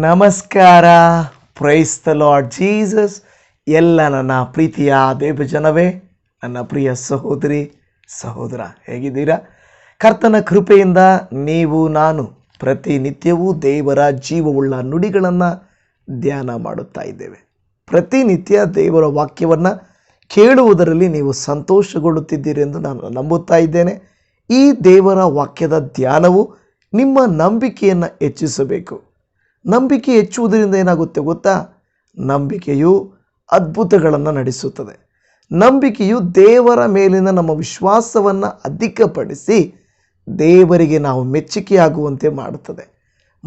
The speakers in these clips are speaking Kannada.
ನಮಸ್ಕಾರ. ಪ್ರೈಸ್ ದ ಲಾರ್ಡ್ ಜೀಸಸ್ ಎಲ್ಲ ನನ್ನ ಪ್ರೀತಿಯ ದೇವಜನವೇ, ನನ್ನ ಪ್ರಿಯ ಸಹೋದರಿ, ಸಹೋದರ, ಹೇಗಿದ್ದೀರಾ? ಕರ್ತನ ಕೃಪೆಯಿಂದ ನೀವು, ನಾನು ಪ್ರತಿನಿತ್ಯವೂ ದೇವರ ಜೀವವುಳ್ಳ ನುಡಿಗಳನ್ನು ಧ್ಯಾನ ಮಾಡುತ್ತಾ ಇದ್ದೇವೆ. ಪ್ರತಿನಿತ್ಯ ದೇವರ ವಾಕ್ಯವನ್ನು ಕೇಳುವುದರಲ್ಲಿ ನೀವು ಸಂತೋಷಗೊಳ್ಳುತ್ತಿದ್ದೀರಿ ಎಂದು ನಾನು ನಂಬುತ್ತಾ ಇದ್ದೇನೆ. ಈ ದೇವರ ವಾಕ್ಯದ ಧ್ಯಾನವು ನಿಮ್ಮ ನಂಬಿಕೆಯನ್ನು ಹೆಚ್ಚಿಸಬೇಕು. ನಂಬಿಕೆ ಹೆಚ್ಚುವುದರಿಂದ ಏನಾಗುತ್ತೆ ಗೊತ್ತಾ? ನಂಬಿಕೆಯು ಅದ್ಭುತಗಳನ್ನು ನಡೆಸುತ್ತದೆ. ನಂಬಿಕೆಯು ದೇವರ ಮೇಲಿನ ನಮ್ಮ ವಿಶ್ವಾಸವನ್ನು ಅಧಿಕಪಡಿಸಿ ದೇವರಿಗೆ ನಾವು ಮೆಚ್ಚುಗೆಯಾಗುವಂತೆ ಮಾಡುತ್ತದೆ.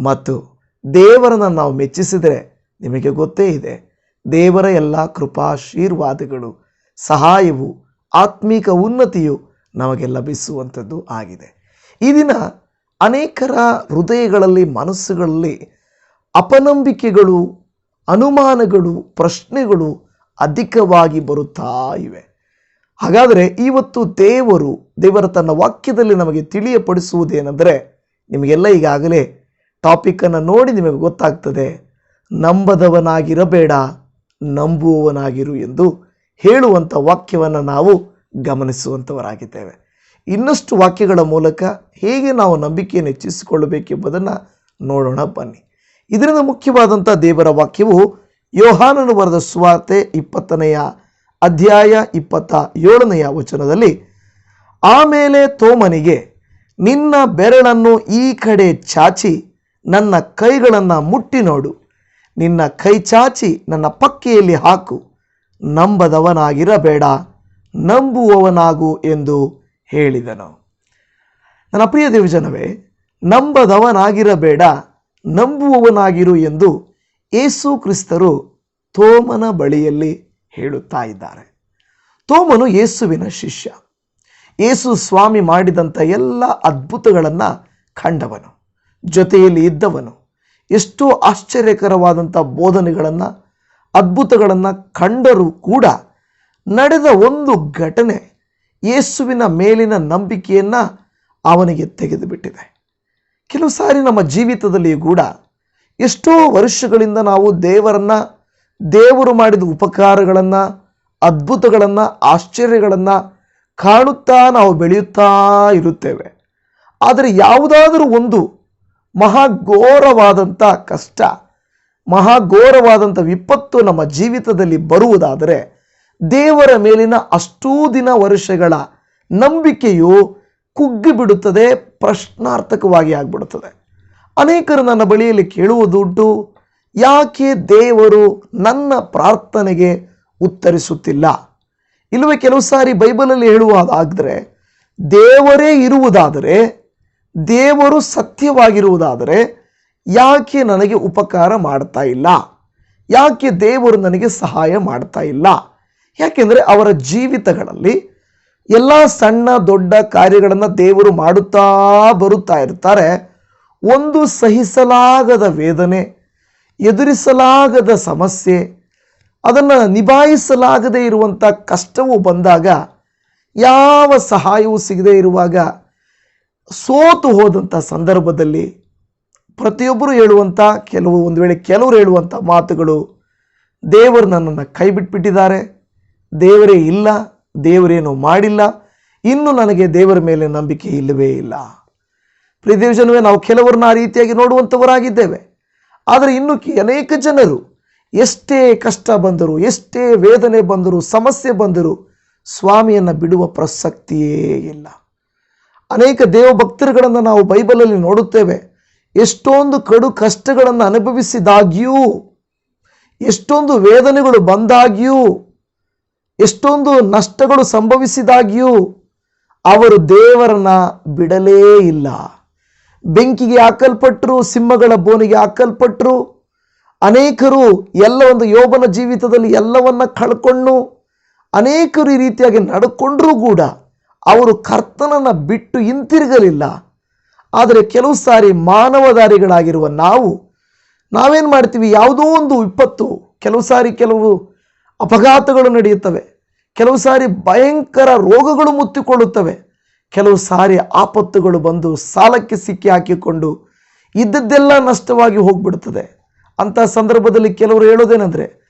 ಮತ್ತು ದೇವರನ್ನು ನಾವು ಮೆಚ್ಚಿಸಿದರೆ ನಿಮಗೆ ಗೊತ್ತೇ ಇದೆ, ದೇವರ ಎಲ್ಲ ಕೃಪಾಶೀರ್ವಾದಗಳು, ಸಹಾಯವು, ಆತ್ಮೀಕ ಉನ್ನತಿಯು ನಮಗೆ ಲಭಿಸುವಂಥದ್ದು ಆಗಿದೆ. ಈ ದಿನ ಅನೇಕರ ಹೃದಯಗಳಲ್ಲಿ, ಮನಸ್ಸುಗಳಲ್ಲಿ ಅಪನಂಬಿಕೆಗಳು, ಅನುಮಾನಗಳು, ಪ್ರಶ್ನೆಗಳು ಅಧಿಕವಾಗಿ ಬರುತ್ತಾ ಇವೆ. ಹಾಗಾದರೆ ಇವತ್ತು ದೇವರು, ದೇವರ ತನ್ನ ವಾಕ್ಯದಲ್ಲಿ ನಮಗೆ ತಿಳಿಯಪಡಿಸುವುದೇನೆಂದರೆ ನಿಮಗೆಲ್ಲ ಈಗಾಗಲೇ ಟಾಪಿಕನ್ನು ನೋಡಿ ನಿಮಗೆ ಗೊತ್ತಾಗ್ತದೆ, ನಂಬದವನಾಗಿರಬೇಡ, ನಂಬುವವನಾಗಿರು ಎಂದು ಹೇಳುವಂಥ ವಾಕ್ಯವನ್ನು ನಾವು ಗಮನಿಸುವಂಥವರಾಗಿದ್ದೇವೆ. ಇನ್ನಷ್ಟು ವಾಕ್ಯಗಳ ಮೂಲಕ ಹೇಗೆ ನಾವು ನಂಬಿಕೆಯನ್ನು ಹೆಚ್ಚಿಸಿಕೊಳ್ಳಬೇಕೆಂಬುದನ್ನು ನೋಡೋಣ ಬನ್ನಿ. ಇದರಿಂದ ಮುಖ್ಯವಾದಂಥ ದೇವರ ವಾಕ್ಯವು ಯೋಹಾನನು ಬರೆದ ಸುವಾರ್ತೆ ಇಪ್ಪತ್ತನೆಯ ಅಧ್ಯಾಯ ಇಪ್ಪತ್ತ ಏಳನೆಯ ವಚನದಲ್ಲಿ ಆಮೇಲೆ ತೋಮನಿಗೆ ನಿನ್ನ ಬೆರಳನ್ನು ಈ ಕಡೆ ಚಾಚಿ, ನನ್ನ ಕೈಗಳನ್ನು ಮುಟ್ಟಿ ನೋಡು. ನಿನ್ನ ಕೈ ಚಾಚಿ, ನನ್ನ ಪಕ್ಕೆಯಲ್ಲಿ ಹಾಕು. ನಂಬದವನಾಗಿರಬೇಡ, ನಂಬುವವನಾಗು ಎಂದು ಹೇಳಿದನು. ನನ್ನ ಪ್ರಿಯ ದೇವಜನವೇ, ನಂಬದವನಾಗಿರಬೇಡ ನಂಬುವವನಾಗಿರು ಎಂದು ಏಸು ಕ್ರಿಸ್ತರು ತೋಮನ ಬಳಿಯಲ್ಲಿ ಹೇಳುತ್ತಾ ಇದ್ದಾರೆ. ತೋಮನು ಯೇಸುವಿನ ಶಿಷ್ಯ. ಯೇಸು ಸ್ವಾಮಿ ಮಾಡಿದಂಥ ಎಲ್ಲ ಅದ್ಭುತಗಳನ್ನು ಕಂಡವನು, ಜೊತೆಯಲ್ಲಿ ಇದ್ದವನು. ಎಷ್ಟೋ ಆಶ್ಚರ್ಯಕರವಾದಂಥ ಬೋಧನೆಗಳನ್ನು, ಅದ್ಭುತಗಳನ್ನು ಕಂಡರೂ ಕೂಡ ನಡೆದ ಒಂದು ಘಟನೆ ಯೇಸುವಿನ ಮೇಲಿನ ನಂಬಿಕೆಯನ್ನು ಅವನಿಗೆ ತೆಗೆದುಬಿಟ್ಟಿದೆ. ಕೆಲವು ಸಾರಿ ನಮ್ಮ ಜೀವಿತದಲ್ಲಿ ಕೂಡ ಎಷ್ಟೋ ವರ್ಷಗಳಿಂದ ನಾವು ದೇವರನ್ನು, ದೇವರು ಮಾಡಿದ ಉಪಕಾರಗಳನ್ನು, ಅದ್ಭುತಗಳನ್ನು, ಆಶ್ಚರ್ಯಗಳನ್ನು ಕಾಣುತ್ತಾ ನಾವು ಬೆಳೆಯುತ್ತಾ ಇರುತ್ತೇವೆ. ಆದರೆ ಯಾವುದಾದರೂ ಒಂದು ಮಹಾಘೋರವಾದಂಥ ಕಷ್ಟ, ಮಹಾಘೋರವಾದಂಥ ವಿಪತ್ತು ನಮ್ಮ ಜೀವಿತದಲ್ಲಿ ಬರುವುದಾದರೆ ದೇವರ ಮೇಲಿನ ಅಷ್ಟೂ ದಿನ ವರ್ಷಗಳ ನಂಬಿಕೆಯು ಕುಗ್ಗಿಬಿಡುತ್ತದೆ ಪ್ರಶ್ನಾರ್ಥಕವಾಗಿ ಆಗಿಬಿಡುತ್ತದೆ. ಅನೇಕರು ನನ್ನ ಬಳಿಯಲ್ಲಿ ಕೇಳುವುದುಂಟು, ಯಾಕೆ ದೇವರು ನನ್ನ ಪ್ರಾರ್ಥನೆಗೆ ಉತ್ತರಿಸುತ್ತಿಲ್ಲ? ಇಲ್ಲವೇ ಕೆಲವು ಸಾರಿ ಬೈಬಲಲ್ಲಿ ಹೇಳುವುದಾದರೆ, ದೇವರೇ ಇರುವುದಾದರೆ, ದೇವರು ಸತ್ಯವಾಗಿರುವುದಾದರೆ ಯಾಕೆ ನನಗೆ ಉಪಕಾರ ಮಾಡ್ತಾ ಇಲ್ಲ? ಯಾಕೆ ದೇವರು ನನಗೆ ಸಹಾಯ ಮಾಡ್ತಾ ಇಲ್ಲ? ಯಾಕೆಂದರೆ ಅವರ ಜೀವಿತಗಳಲ್ಲಿ ಎಲ್ಲ ಸಣ್ಣ ದೊಡ್ಡ ಕಾರ್ಯಗಳನ್ನು ದೇವರು ಮಾಡುತ್ತಾ ಬರುತ್ತಾ ಇರ್ತಾರೆ. ಒಂದು ಸಹಿಸಲಾಗದ ವೇದನೆ, ಎದುರಿಸಲಾಗದ ಸಮಸ್ಯೆ, ಅದನ್ನು ನಿಭಾಯಿಸಲಾಗದೇ ಇರುವಂಥ ಕಷ್ಟವು ಬಂದಾಗ, ಯಾವ ಸಹಾಯವೂ ಸಿಗದೇ ಇರುವಾಗ ಸೋತು ಹೋದಂಥ ಸಂದರ್ಭದಲ್ಲಿ ಪ್ರತಿಯೊಬ್ಬರು ಹೇಳುವಂಥ ಕೆಲವು, ಒಂದು ವೇಳೆ ಕೆಲವರು ಹೇಳುವಂಥ ಮಾತುಗಳು ದೇವರು ನನ್ನನ್ನು ಕೈ ಬಿಟ್ಬಿಟ್ಟಿದ್ದಾರೆ, ದೇವರೇ ಇಲ್ಲ ದೇವರೇನು ಮಾಡಿಲ್ಲ, ಇನ್ನು ನನಗೆ ದೇವರ ಮೇಲೆ ನಂಬಿಕೆ ಇಲ್ಲವೇ ಇಲ್ಲ. ಪ್ರಿಯದೇವಜನವೇ ನಾವು ಕೆಲವರನ್ನ ಆ ರೀತಿಯಾಗಿ ನೋಡುವಂಥವರಾಗಿದ್ದೇವೆ. ಆದರೆ ಇನ್ನು ಅನೇಕ ಜನರು ಎಷ್ಟೇ ಕಷ್ಟ ಬಂದರು, ಎಷ್ಟೇ ವೇದನೆ ಬಂದರೂ, ಸಮಸ್ಯೆ ಬಂದರೂ ಸ್ವಾಮಿಯನ್ನು ಬಿಡುವ ಪ್ರಸಕ್ತಿಯೇ ಇಲ್ಲ. ಅನೇಕ ದೇವಭಕ್ತರುಗಳನ್ನು ನಾವು ಬೈಬಲಲ್ಲಿ ನೋಡುತ್ತೇವೆ. ಎಷ್ಟೊಂದು ಕಡು ಕಷ್ಟಗಳನ್ನು ಅನುಭವಿಸಿದಾಗ್ಯೂ, ಎಷ್ಟೊಂದು ವೇದನೆಗಳು ಬಂದಾಗ್ಯೂ ಎಷ್ಟೊಂದು ನಷ್ಟಗಳು ಸಂಭವಿಸಿದಾಗಿಯೂ ಅವರು ದೇವರನ್ನ ಬಿಡಲೇ ಇಲ್ಲ. ಬೆಂಕಿಗೆ ಹಾಕಲ್ಪಟ್ಟರು ಸಿಂಹಗಳ ಬೋನಿಗೆ ಹಾಕಲ್ಪಟ್ಟರು ಅನೇಕರು ಎಲ್ಲ ಒಂದು ಯೋಬನ ಜೀವಿತದಲ್ಲಿ ಎಲ್ಲವನ್ನ ಕಳ್ಕೊಂಡು, ಅನೇಕರು ಈ ರೀತಿಯಾಗಿ ನಡ್ಕೊಂಡ್ರೂ ಕೂಡ ಅವರು ಕರ್ತನನ್ನು ಬಿಟ್ಟು ಹಿಂತಿರುಗಲಿಲ್ಲ. ಆದರೆ ಕೆಲವು ಸಾರಿ ಮಾನವದಾರಿಗಳಾಗಿರುವ ನಾವು, ನಾವೇನು ಮಾಡ್ತೀವಿ? ಯಾವುದೋ ಒಂದು ವಿಪತ್ತು, ಕೆಲವು ಸಾರಿ ಕೆಲವು ಅಪಘಾತಗಳು ನಡೆಯುತ್ತವೆ. ಕೆಲವು ಸಾರಿ ಭಯಂಕರ ರೋಗಗಳು ಮುತ್ತಿಕೊಳ್ಳುತ್ತವೆ. ಕೆಲವು ಸಾರಿ ಆಪತ್ತುಗಳು ಬಂದು ಸಾಲಕ್ಕೆ ಸಿಕ್ಕಿ ಹಾಕಿಕೊಂಡು ಇದ್ದದ್ದೆಲ್ಲ ನಷ್ಟವಾಗಿ ಹೋಗ್ಬಿಡ್ತದೆ. ಅಂತ ಸಂದರ್ಭದಲ್ಲಿ ಕೆಲವರು ಹೇಳೋದೇನೆಂದರೆ,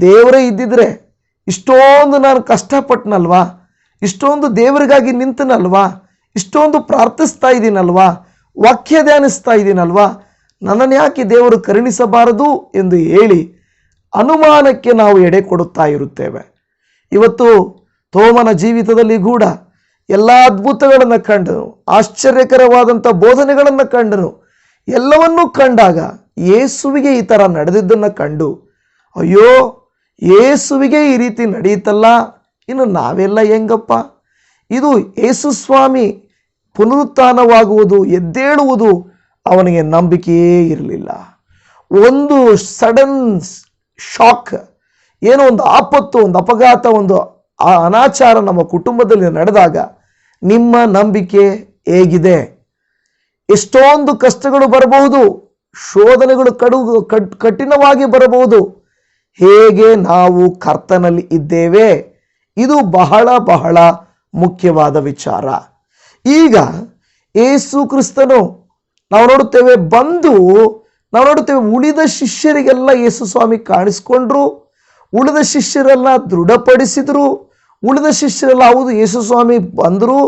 ದೇವರೇ ಇದ್ದಿದ್ರೆ ಇಷ್ಟೊಂದು ನಾನು ಕಷ್ಟಪಟ್ಟನಲ್ವಾ ಇಷ್ಟೊಂದು ದೇವರಿಗಾಗಿ ನಿಂತನಲ್ವಾ? ಇಷ್ಟೊಂದು ಪ್ರಾರ್ಥಿಸ್ತಾ ಇದ್ದೀನಲ್ವಾ? ವಾಕ್ಯ ಧ್ಯಾನಿಸ್ತಾ ಇದ್ದೀನಲ್ವಾ? ನನ್ನನ್ನು ಯಾಕೆ ದೇವರು ಕರುಣಿಸಬಾರದು ಎಂದು ಹೇಳಿ ಅನುಮಾನಕ್ಕೆ ನಾವು ಎಡೆ ಕೊಡುತ್ತಾ ಇರುತ್ತೇವೆ. ಇವತ್ತು ತೋಮನ ಜೀವಿತದಲ್ಲಿ ಕೂಡ ಎಲ್ಲ ಅದ್ಭುತಗಳನ್ನು ಕಂಡನು ಆಶ್ಚರ್ಯಕರವಾದಂಥ ಬೋಧನೆಗಳನ್ನು ಕಂಡನು ಎಲ್ಲವನ್ನೂ ಕಂಡಾಗ ಯೇಸುವಿಗೆ ಈ ಥರ ನಡೆದಿದ್ದನ್ನು ಕಂಡು, ಅಯ್ಯೋ, ಯೇಸುವಿಗೆ ಈ ರೀತಿ ನಡೆಯುತ್ತಲ್ಲ ಇನ್ನು ನಾವೆಲ್ಲ ಹೆಂಗಪ್ಪ? ಇದು ಯೇಸು ಸ್ವಾಮಿ ಪುನರುತ್ಥಾನವಾಗುವುದು, ಎದ್ದೇಳುವುದು ಅವನಿಗೆ ನಂಬಿಕೆಯೇ ಇರಲಿಲ್ಲ. ಒಂದು ಸಡನ್ ಶಾಕ್, ಏನೋ ಒಂದು ಆಪತ್ತು, ಒಂದು ಅಪಘಾತ, ಒಂದು ಆ ಅನಾಚಾರ ನಮ್ಮ ಕುಟುಂಬದಲ್ಲಿ ನಡೆದಾಗ ನಿಮ್ಮ ನಂಬಿಕೆ ಹೇಗಿದೆ? ಎಷ್ಟೊಂದು ಕಷ್ಟಗಳು ಬರಬಹುದು, ಶೋಧನೆಗಳು ಕಡು ಕಠಿಣವಾಗಿ ಬರಬಹುದು. ಹೇಗೆ ನಾವು ಕರ್ತನಲ್ಲಿ ಇದ್ದೇವೆ? ಇದು ಬಹಳ ಬಹಳ ಮುಖ್ಯವಾದ ವಿಚಾರ. ಈಗ ಏಸು ಕ್ರಿಸ್ತನು ನಾವು ನೋಡುತ್ತೇವೆ, ಬಂದು ನಾವು ನೋಡುತ್ತೇವೆ ಉಳಿದ ಶಿಷ್ಯರಿಗೆಲ್ಲ ಯೇಸು ಸ್ವಾಮಿ ಕಾಣಿಸ್ಕೊಂಡ್ರು, ಉಳಿದ ಶಿಷ್ಯರೆಲ್ಲ ದೃಢಪಡಿಸಿದ್ರು, ಉಳಿದ ಶಿಷ್ಯರೆಲ್ಲ ಹೌದು ಯೇಸು ಸ್ವಾಮಿ ಬಂದರು,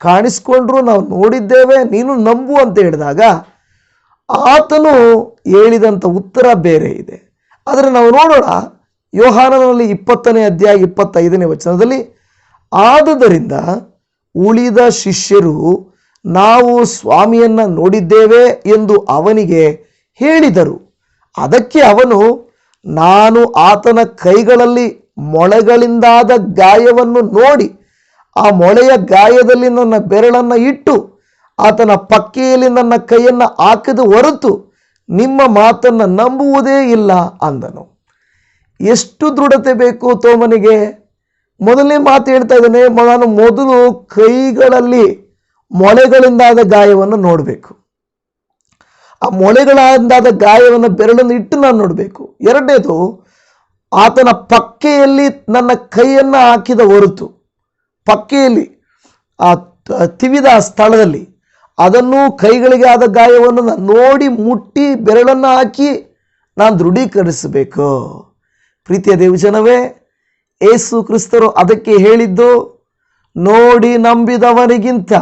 ಕಾಣಿಸ್ಕೊಂಡ್ರು, ನಾವು ನೋಡಿದ್ದೇವೆ, ನೀನು ನಂಬು ಅಂತ ಹೇಳಿದಾಗ ಆತನು ಹೇಳಿದಂಥ ಉತ್ತರ ಬೇರೆ ಇದೆ. ಆದರೆ ನಾವು ನೋಡೋಣ ಯೋಹಾನನಲ್ಲಿ ಇಪ್ಪತ್ತನೇ ಅಧ್ಯಾಯ ಇಪ್ಪತ್ತೈದನೇ ವಚನದಲ್ಲಿ, ಆದುದರಿಂದ ಉಳಿದ ಶಿಷ್ಯರು ನಾವು ಸ್ವಾಮಿಯನ್ನು ನೋಡಿದ್ದೇವೆ ಎಂದು ಅವನಿಗೆ ಹೇಳಿದರು. ಅದಕ್ಕೆ ಅವನು, ನಾನು ಆತನ ಕೈಗಳಲ್ಲಿ ಮೊಳೆಗಳಿಂದಾದ ಗಾಯವನ್ನು ನೋಡಿ, ಆ ಮೊಳೆಯ ಗಾಯದಲ್ಲಿ ನನ್ನ ಬೆರಳನ್ನು ಇಟ್ಟು, ಆತನ ಪಕ್ಕೆಯಲ್ಲಿ ನನ್ನ ಕೈಯನ್ನು ಹಾಕಿದ ಹೊರತು ನಿಮ್ಮ ಮಾತನ್ನು ನಂಬುವುದೇ ಇಲ್ಲ ಅಂದನು. ಎಷ್ಟು ದೃಢತೆ ಬೇಕು ತೋಮನಿಗೆ? ಮೊದಲನೇ ಮಾತು ಹೇಳ್ತಾ ಇದ್ದಾನೆ, ನಾನು ಮೊದಲು ಕೈಗಳಲ್ಲಿ ಮೊಳೆಗಳಿಂದಾದ ಗಾಯವನ್ನು ನೋಡಬೇಕು. ಆ ಮೊಳೆಗಳಾದ ಗಾಯವನ್ನು ಬೆರಳನ್ನು ಇಟ್ಟು ನಾನು ನೋಡಬೇಕು. ಎರಡನೇದು, ಆತನ ಪಕ್ಕೆಯಲ್ಲಿ ನನ್ನ ಕೈಯನ್ನು ಹಾಕಿದ ಹೊರತು, ಪಕ್ಕೆಯಲ್ಲಿ, ಆ ತಿವಿದ ಸ್ಥಳದಲ್ಲಿ, ಅದನ್ನು ಕೈಗಳಿಗೆ ಆದ ಗಾಯವನ್ನು ನಾನು ನೋಡಿ ಮುಟ್ಟಿ ಬೆರಳನ್ನು ಹಾಕಿ ನಾನು ದೃಢೀಕರಿಸಬೇಕು. ಪ್ರೀತಿಯ ದೇವಜನವೇ, ಏಸು ಕ್ರಿಸ್ತರು ಅದಕ್ಕೆ ಹೇಳಿದ್ದು, ನೋಡಿ ನಂಬಿದವನಿಗಿಂತ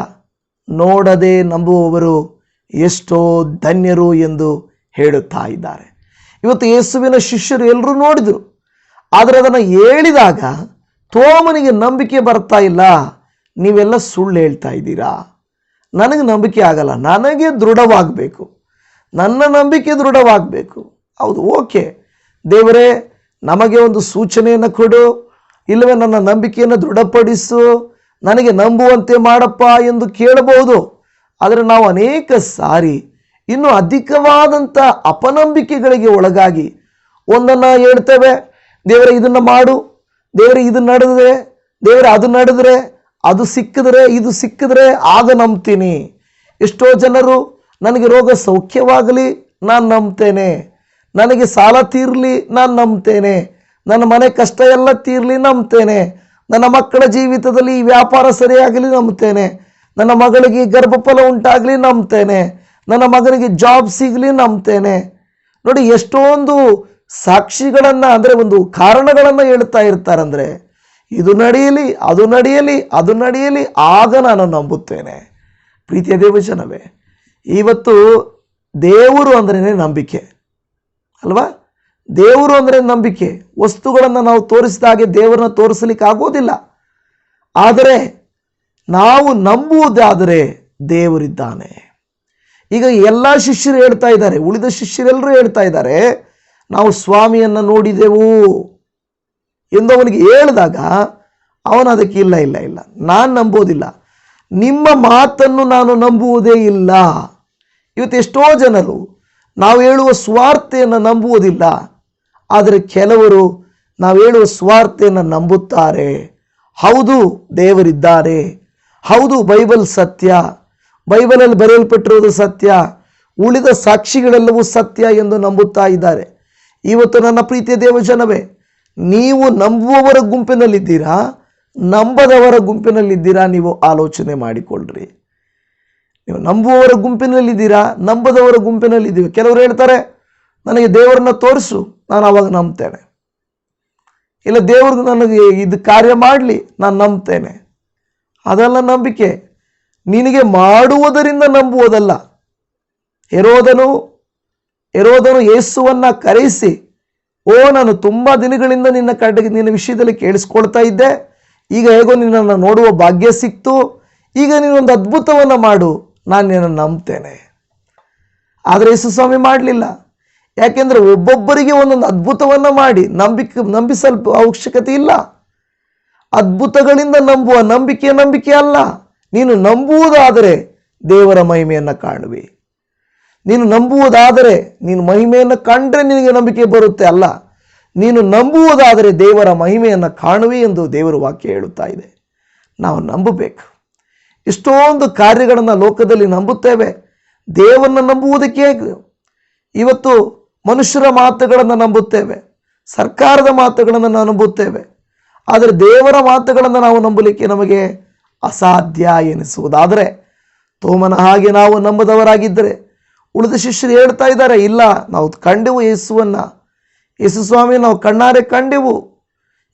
ನೋಡದೆ ನಂಬುವವರು ಎಷ್ಟೋ ಧನ್ಯರು ಎಂದು ಹೇಳುತ್ತಾ ಇದ್ದಾರೆ. ಇವತ್ತು ಯೇಸುವಿನ ಶಿಷ್ಯರು ಎಲ್ಲರೂ ನೋಡಿದರು. ಆದರೆ ಅದನ್ನು ಹೇಳಿದಾಗ ತೋಮನಿಗೆ ನಂಬಿಕೆ ಬರ್ತಾ ಇಲ್ಲ. ನೀವೆಲ್ಲ ಸುಳ್ಳು ಹೇಳ್ತಾ ಇದ್ದೀರಾ? ನನಗೆ ನಂಬಿಕೆ ಆಗಲ್ಲ. ನನಗೆ ದೃಢವಾಗಬೇಕು. ನನ್ನ ನಂಬಿಕೆ ದೃಢವಾಗಬೇಕು. ಹೌದು, ಓಕೆ. ದೇವರೇ, ನಮಗೆ ಒಂದು ಸೂಚನೆಯನ್ನು ಕೊಡು. ಇಲ್ಲವೇ ನನ್ನ ನಂಬಿಕೆಯನ್ನು ದೃಢಪಡಿಸು. ನನಗೆ ನಂಬುವಂತೆ ಮಾಡಪ್ಪ ಎಂದು ಕೇಳಬಹುದು. ಆದರೆ ನಾವು ಅನೇಕ ಸಾರಿ ಇನ್ನು ಅಧಿಕವಾದಂಥ ಅಪನಂಬಿಕೆಗಳಿಗೆ ಒಳಗಾಗಿ ಒಂದನ್ನು ಹೇಳ್ತೇವೆ. ದೇವರೇ, ಇದನ್ನು ಮಾಡು. ದೇವರೇ, ಇದು ನಡೆದ್ರೆ, ದೇವರ, ಅದು ನಡೆದ್ರೆ, ಅದು ಸಿಕ್ಕಿದ್ರೆ, ಇದು ಸಿಕ್ಕಿದ್ರೆ ಆಗ ನಂಬ್ತೀನಿ. ಎಷ್ಟೋ ಜನರು ನನಗೆ ರೋಗ ಸೌಖ್ಯವಾಗಲಿ, ನಾನು ನಂಬ್ತೇನೆ. ನನಗೆ ಸಾಲ ತೀರಲಿ, ನಾನು ನಂಬ್ತೇನೆ. ನನ್ನ ಮನೆ ಕಷ್ಟ ಎಲ್ಲ ತೀರಲಿ, ನಂಬ್ತೇನೆ. ನನ್ನ ಮಕ್ಕಳ ಜೀವಿತದಲ್ಲಿ ವ್ಯಾಪಾರ ಸರಿಯಾಗಲಿ ನಂಬ್ತೇನೆ. ನನ್ನ ಮಗಳಿಗೆ ಗರ್ಭಫಲ ಉಂಟಾಗಲಿ ನಂಬ್ತೇನೆ. ನನ್ನ ಮಗನಿಗೆ ಜಾಬ್ ಸಿಗಲಿ ನಂಬ್ತೇನೆ. ನೋಡಿ, ಎಷ್ಟೊಂದು ಸಾಕ್ಷಿಗಳನ್ನು, ಅಂದರೆ ಒಂದು ಕಾರಣಗಳನ್ನು ಹೇಳ್ತಾ ಇರ್ತಾರಂದರೆ, ಇದು ನಡೆಯಲಿ, ಅದು ನಡೆಯಲಿ ಅದು ನಡೆಯಲಿ, ಆಗ ನಾನು ನಂಬುತ್ತೇನೆ. ಪ್ರೀತಿಯ ದೇವಜನವೇ, ಇವತ್ತು ದೇವರು ಅಂದ್ರೇ ನಂಬಿಕೆ, ಅಲ್ವಾ? ದೇವರು ಅಂದರೆ ನಂಬಿಕೆ. ವಸ್ತುಗಳನ್ನು ನಾವು ತೋರಿಸಿದ ಹಾಗೆ ದೇವರನ್ನ ತೋರಿಸಲಿಕ್ಕೆ ಆಗೋದಿಲ್ಲ. ಆದರೆ ನಾವು ನಂಬುವುದಾದರೆ ದೇವರಿದ್ದಾನೆ. ಈಗ ಎಲ್ಲ ಶಿಷ್ಯರು ಹೇಳ್ತಾ ಇದ್ದಾರೆ, ಉಳಿದ ಶಿಷ್ಯರೆಲ್ಲರೂ ಹೇಳ್ತಾ ಇದ್ದಾರೆ, ನಾವು ಸ್ವಾಮಿಯನ್ನು ನೋಡಿದೆವು ಎಂದು ಅವನಿಗೆ ಹೇಳಿದಾಗ ಅವನು ಅದಕ್ಕೆ ಇಲ್ಲ ಇಲ್ಲ ಇಲ್ಲ, ನಾನು ನಂಬೋದಿಲ್ಲ, ನಿಮ್ಮ ಮಾತನ್ನು ನಾನು ನಂಬುವುದೇ ಇಲ್ಲ. ಇವತ್ತು ಎಷ್ಟೋ ಜನರು ನಾವು ಹೇಳುವ ಸ್ವಾರ್ಥೆಯನ್ನು ನಂಬುವುದಿಲ್ಲ, ಆದರೆ ಕೆಲವರು ನಾವು ಹೇಳುವ ಸ್ವಾರ್ಥೆಯನ್ನು ನಂಬುತ್ತಾರೆ. ಹೌದು, ದೇವರಿದ್ದಾರೆ. ಹೌದು, ಬೈಬಲ್ ಸತ್ಯ. ಬೈಬಲಲ್ಲಿ ಬರೆಯಲ್ಪಟ್ಟಿರುವುದು ಸತ್ಯ. ಉಳಿದ ಸಾಕ್ಷಿಗಳೆಲ್ಲವೂ ಸತ್ಯ ಎಂದು ನಂಬುತ್ತಾ ಇದ್ದಾರೆ. ಇವತ್ತು ನನ್ನ ಪ್ರೀತಿಯ ದೇವಜನವೇ, ನೀವು ನಂಬುವವರ ಗುಂಪಿನಲ್ಲಿದ್ದೀರಾ? ನಂಬದವರ ಗುಂಪಿನಲ್ಲಿದ್ದೀರಾ? ನೀವು ಆಲೋಚನೆ ಮಾಡಿಕೊಳ್ಳ್ರಿ. ನೀವು ನಂಬುವವರ ಗುಂಪಿನಲ್ಲಿದ್ದೀರಾ? ನಂಬದವರ ಗುಂಪಿನಲ್ಲಿದ್ದೀವಿ. ಕೆಲವರು ಹೇಳ್ತಾರೆ, ನನಗೆ ದೇವರನ್ನ ತೋರಿಸು, ನಾನು ಅವಾಗ ನಂಬ್ತೇನೆ. ಇಲ್ಲ ದೇವ್ರಿಗೆ ನನಗೆ ಇದು ಕಾರ್ಯ ಮಾಡಲಿ, ನಾನು ನಂಬ್ತೇನೆ. ಅದೆಲ್ಲ ನಂಬಿಕೆ. ನಿನಗೆ ಮಾಡುವುದರಿಂದ ನಂಬುವುದಲ್ಲ. ಹೆರೋದನು ಹೆರೋದನು ಯೇಸುವನ್ನು ಕರೆಯಿಸಿ, ಓ, ನಾನು ತುಂಬ ದಿನಗಳಿಂದ ನಿನ್ನ ಕಡೆಗೆ ನಿನ್ನ ವಿಷಯದಲ್ಲಿ ಕೇಳಿಸ್ಕೊಳ್ತಾ ಇದ್ದೆ. ಈಗ ಹೇಗೋ ನಿನ್ನನ್ನು ನೋಡುವ ಭಾಗ್ಯ ಸಿಕ್ತು. ಈಗ ನೀನೊಂದು ಅದ್ಭುತವನ್ನು ಮಾಡು. ನಾನು ನಿನ್ನನ್ನು ನಂಬ್ತೇನೆ. ಆದರೆ ಯೇಸು ಸ್ವಾಮಿ ಮಾಡಲಿಲ್ಲ. ಯಾಕೆಂದರೆ ಒಬ್ಬೊಬ್ಬರಿಗೆ ಒಂದೊಂದು ಅದ್ಭುತವನ್ನು ಮಾಡಿ ನಂಬಿಕೆ ನಂಬಿಸಲ್ಪ ಅವಶ್ಯಕತೆ ಇಲ್ಲ. ಅದ್ಭುತಗಳಿಂದ ನಂಬುವ ನಂಬಿಕೆ ನಂಬಿಕೆ ಅಲ್ಲ. ನೀನು ನಂಬುವುದಾದರೆ ದೇವರ ಮಹಿಮೆಯನ್ನು ಕಾಣುವೆ. ನೀನು ನಂಬುವುದಾದರೆ ನೀನು ಮಹಿಮೆಯನ್ನು ಕಂಡ್ರೆ ನಿನಗೆ ನಂಬಿಕೆ ಬರುತ್ತೆ ಅಲ್ಲ. ನೀನು ನಂಬುವುದಾದರೆ ದೇವರ ಮಹಿಮೆಯನ್ನು ಕಾಣುವೆ ಎಂದು ದೇವರ ವಾಕ್ಯ ಹೇಳುತ್ತಾ ಇದೆ. ನಾವು ನಂಬಬೇಕು. ಎಷ್ಟೊಂದು ಕಾರ್ಯಗಳನ್ನು ಲೋಕದಲ್ಲಿ ನಂಬುತ್ತೇವೆ. ದೇವರನ್ನು ನಂಬುವುದಕ್ಕೆ ಇವತ್ತು ಮನುಷ್ಯರ ಮಾತುಗಳನ್ನು ನಂಬುತ್ತೇವೆ. ಸರ್ಕಾರದ ಮಾತುಗಳನ್ನು ನಂಬುತ್ತೇವೆ. ಆದರೆ ದೇವರ ಮಾತುಗಳನ್ನು ನಾವು ನಂಬಲಿಕ್ಕೆ ನಮಗೆ ಅಸಾಧ್ಯ ಎನಿಸುವುದಾದರೆ ತೋಮನ ಹಾಗೆ ನಾವು ನಂಬದವರಾಗಿದ್ದರೆ ಉಳಿದ ಶಿಷ್ಯರು ಹೇಳ್ತಾ ಇದ್ದಾರೆ, ಇಲ್ಲ, ನಾವು ಕಂಡೆವು ಯೇಸುವನ್ನು. ಯೇಸು ಸ್ವಾಮಿ, ನಾವು ಕಣ್ಣಾರೆ ಕಂಡೆವು.